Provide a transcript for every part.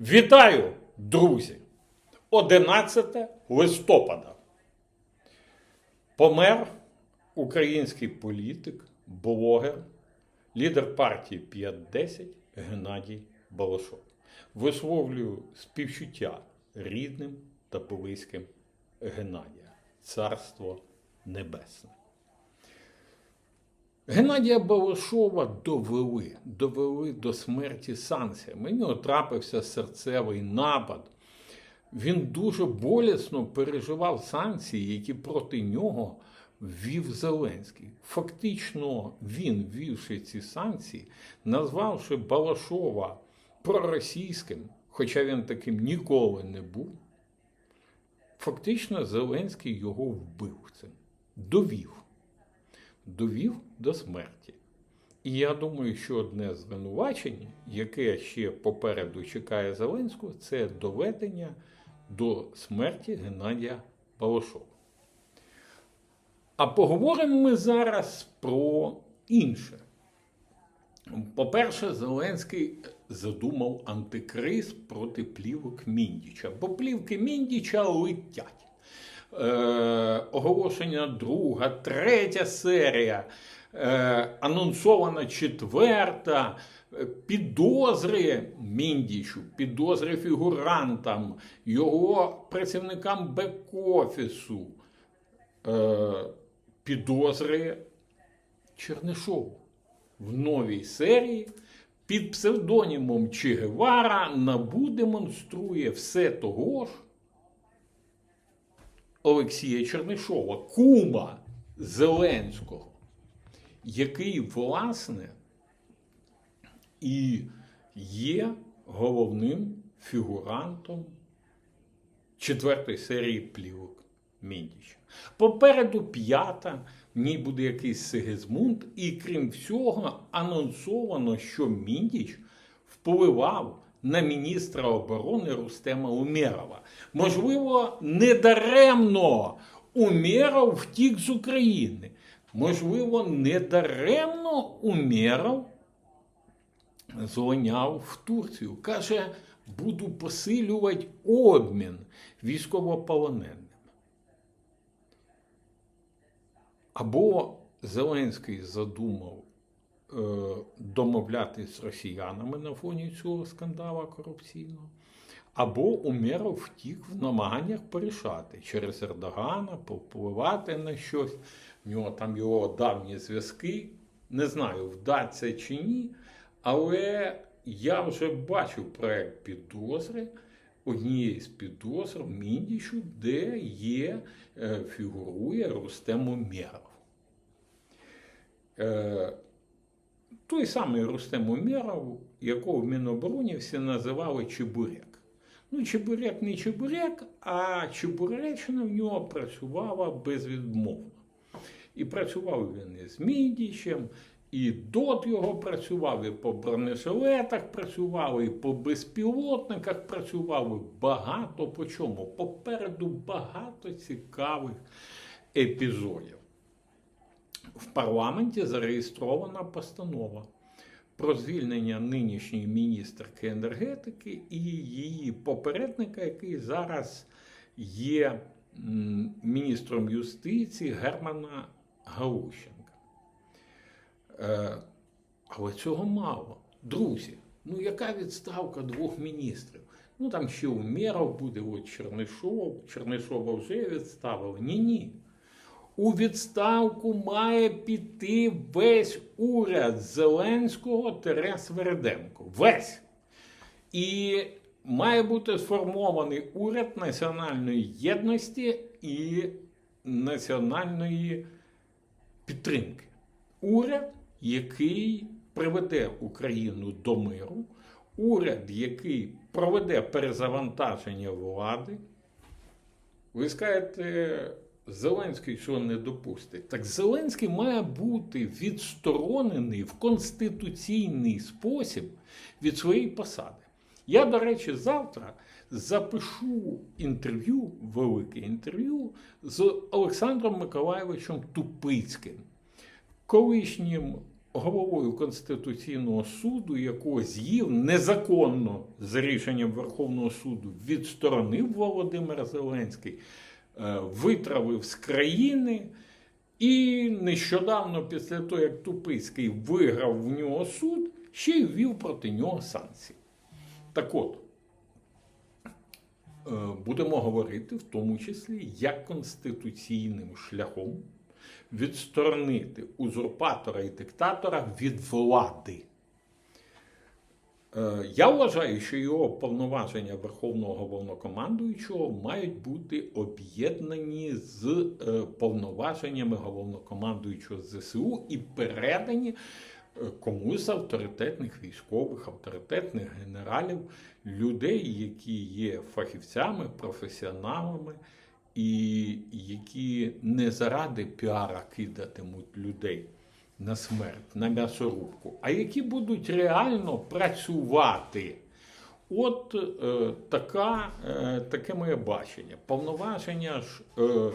Вітаю, друзі! 11 листопада. Помер український політик, блогер, лідер партії 5-10 Геннадій Балашов. Висловлюю співчуття рідним та близьким Геннадія. Царство Небесне. Геннадія Балашова довели, довели до смерті санкціями. Нього трапився серцевий напад. Він дуже болісно переживав санкції, які проти нього ввів Зеленський. Фактично, він, ввівши ці санкції, назвавши Балашова проросійським, хоча він таким ніколи не був. Фактично, Зеленський його вбив цим, довів довів до смерті. І я думаю, що одне звинувачення, яке ще попереду чекає Зеленського, це доведення до смерті Геннадія Балашова. А поговоримо ми зараз про інше. По-перше, Зеленський задумав антикриз проти плівок Міндіча, бо плівки Міндіча летять е, оголошення друга, третя серія, е, анонсована четверта, підозри Міндічу, підозри фігурантам, його працівникам бек-офісу, е, підозри Чернишову в новій серії. Під псевдонімом Че Гевара набу демонструє все того ж, Олексія Чернишова, кума Зеленського, який, власне, і є головним фігурантом четвертої серії плівок Міндіча. Попереду п'ята, в ній буде якийсь Сигизмунд, і крім всього, анонсовано, що Міндіч впливав на міністра оборони Рустема Умєрова. Можливо, недаремно Умєров втік з України. Можливо, недаремно Умєров злиняв в Турцію. Каже, буду посилювати обмін військовополоненим. Або Зеленський задумав домовлятись з росіянами на фоні цього скандалу корупційного, або Умєров втік в намаганнях порішати через Ердогана, повпливати на щось. В нього там його давні зв'язки. Не знаю, вдаться чи ні. Але я вже бачив проект підозри однієї з підозр Міндічу, де є, е, фігурує Рустем Умєров. Той самий Рустем Умєров, якого в Мінобороні всі називали Чебурек. Ну, Чебурек не Чебурек, а Чебуречина в нього працювала безвідмовно. І працював він із Міндічем, і ДОТ його працював, і по бронежилетах працював, і по безпілотниках працював, і багато по чому. Попереду багато цікавих епізодів. В парламенті зареєстрована постанова про звільнення нинішньої міністерки енергетики і її попередника, який зараз є міністром юстиції Германа Галущенка. Е, але цього мало. Друзі, ну яка відставка двох міністрів? Ну там ще Умєров буде, от Чернишов, Чернишова вже відставили. Ні-ні. У відставку має піти весь уряд Зеленського Тере Сверденко. Весь. І має бути сформований уряд національної єдності і національної підтримки. Уряд, який приведе Україну до миру, уряд, який проведе перезавантаження влади. Ви скажете, Зеленський що не допустить? Так Зеленський має бути відсторонений в конституційний спосіб від своєї посади. Я, до речі, завтра запишу інтерв'ю, велике інтерв'ю з Олександром Миколаєвичем Тупицьким, колишнім головою Конституційного суду, якого з'їв незаконно за рішенням Верховного суду, відсторонив Володимир Зеленський, витравив з країни. І нещодавно, після того, як Тупицький виграв в нього суд, ще й ввів проти нього санкції. Так от, е, будемо говорити в тому числі, як конституційним шляхом відсторонити узурпатора і диктатора від влади. Е, Я вважаю, що його повноваження Верховного головнокомандуючого мають бути об'єднані з е, повноваженнями головнокомандуючого ЗСУ і передані е, комусь з авторитетних військових, авторитетних генералів, людей, які є фахівцями, професіоналами, і які не заради піара кидатимуть людей на смерть, на м'ясорубку, а які будуть реально працювати. От е, така, е, таке моє бачення. Повноваження ж е,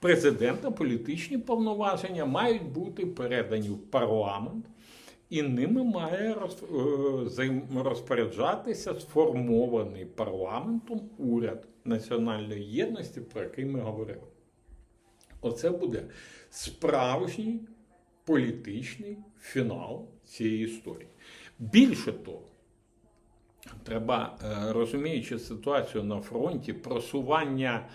президента, політичні повноваження мають бути передані в парламент, і ними має роз, е, розпоряджатися сформований парламентом уряд національної єдності, про який ми говорили. Оце буде справжній політичний фінал цієї історії. Більше того, треба, е, розуміючи ситуацію на фронті, просування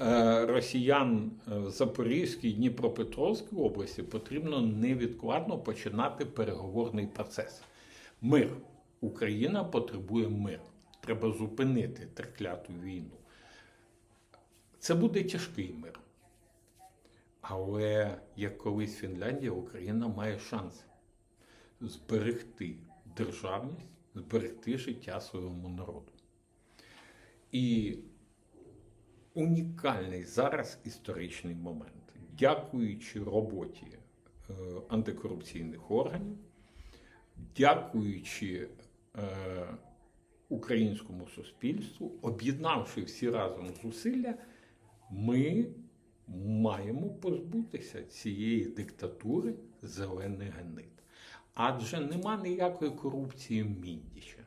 е, росіян е, в Запорізькій і Дніпропетровській області потрібно невідкладно починати переговорний процес. Мир. Україна потребує миру. Треба зупинити трекляту війну. Це буде тяжкий мир. Але як колись Фінляндія, Україна має шанс зберегти державність, зберегти життя своєму народу. І унікальний зараз історичний момент, дякуючи роботі е, антикорупційних органів, дякуючи е, українському суспільству, об'єднавши всі разом зусилля, ми маємо позбутися цієї диктатури зелених гнид. Адже нема ніякої корупції Міндіча.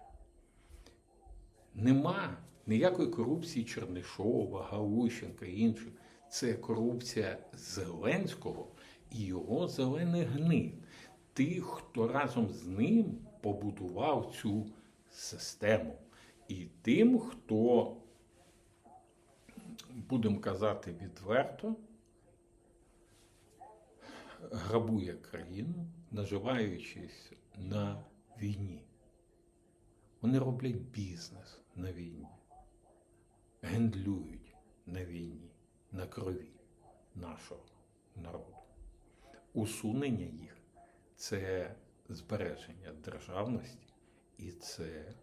Нема ніякої корупції Чернишова, Галущенка і інших. Це корупція Зеленського і його зелених гнид. Тих, хто разом з ним побудував цю систему. І тим, хто, будемо казати відверто, грабує країну, наживаючись на війні. Вони роблять бізнес на війні, гендлюють на війні, на крові нашого народу. Усунення їх це збереження державності і це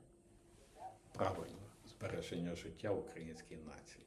правильне збереження життя української нації.